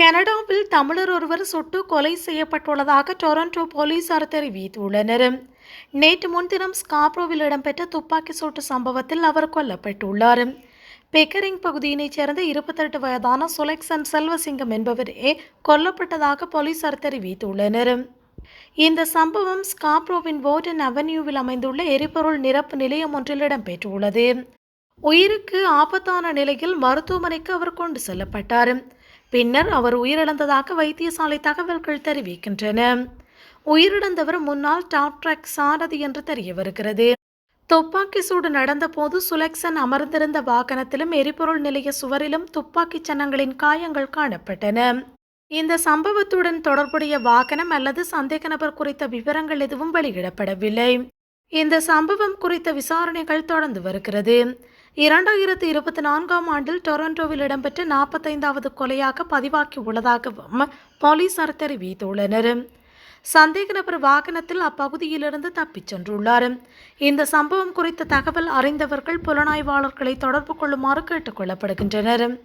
கனடாவில் தமிழர் ஒருவர் சுட்டு கொலை செய்யப்பட்டுள்ளதாக டொரண்டோ போலீசார் தெரிவித்துள்ளனர். நேற்று முன்தினம் ஸ்காப்ரோவில் இடம்பெற்ற துப்பாக்கி சூட்டு சம்பவத்தில் அவர் கொல்லப்பட்டுள்ளார். பெக்கரிங் பகுதியினைச் சேர்ந்த இருபத்தெட்டு வயதான சுலெக்சன் செல்வசிங்கம் என்பவரே கொல்லப்பட்டதாக போலீசார் தெரிவித்துள்ளனர். இந்த சம்பவம் ஸ்காப்ரோவின் வோர்டன் அவென்யூவில் அமைந்துள்ள எரிபொருள் நிரப்பு நிலையம் ஒன்றில் இடம்பெற்றுள்ளது. உயிருக்கு ஆபத்தான நிலையில் மருத்துவமனைக்கு அவர் கொண்டு செல்லப்பட்டார். பின்னர் அவர் உயிரிழந்ததாக வைத்தியசாலை தகவல்கள் தெரிவிக்கின்றன. உயிரிழந்தவர் முன்னாள் டாப் ட்ராக் சாரதி என்று தெரிய வருகிறது துப்பாக்கி சூடு நடந்தபோது சுலெக்சன் அமர்ந்திருந்த வாகனத்திலும் எரிபொருள் நிலைய சுவரிலும் துப்பாக்கிச் சன்னங்களின் காயங்கள் காணப்பட்டன. இந்த சம்பவத்துடன் தொடர்புடைய வாகனம் அல்லது சந்தேக நபர் குறித்த விவரங்கள் எதுவும் வெளியிடப்படவில்லை. இந்த சம்பவம் குறித்த விசாரணைகள் தொடர்ந்து வருகிறது. இரண்டாயிரத்தி இருபத்தி நான்காம் ஆண்டில் டொரண்டோவில் இடம்பெற்ற நாற்பத்தைந்தாவது கொலையாக பதிவாக்கியுள்ளதாகவும் போலீசார் தெரிவித்துள்ளனர். சந்தேக நபர் வாகனத்தில் அப்பகுதியிலிருந்து தப்பிச் சென்றுள்ளார். இந்த சம்பவம் குறித்த தகவல் அறிந்தவர்கள் புலனாய்வாளர்களை தொடர்பு கொள்ளுமாறு கேட்டுக் கொள்ளப்படுகின்றனர்.